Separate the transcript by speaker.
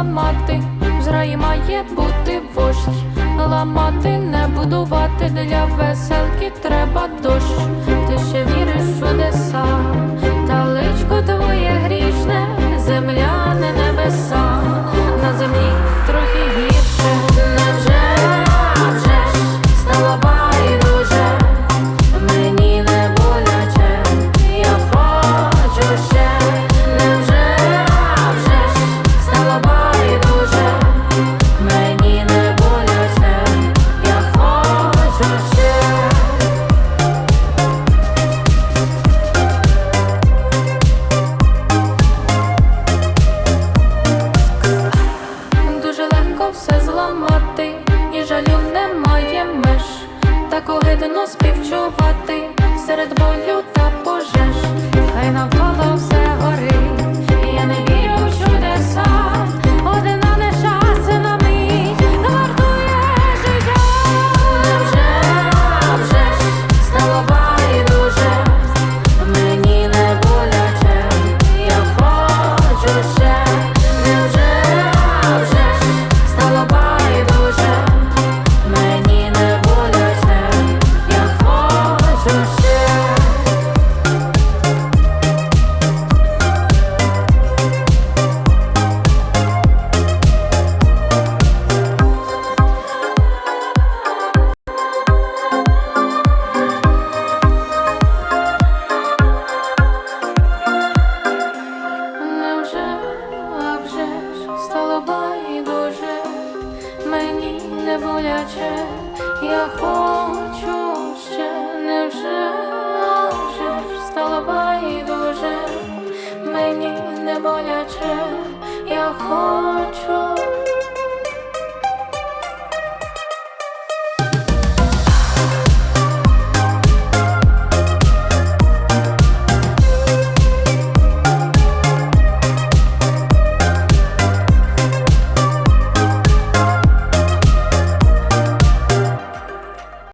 Speaker 1: ламати, в зраї має бути вождь, ламати не будувати. Для веселки треба дощ. далеко гидно співчувати серед бо. боляче, я хочу ще не вже, а вже стало байдуже, мені не боляче, я хочу.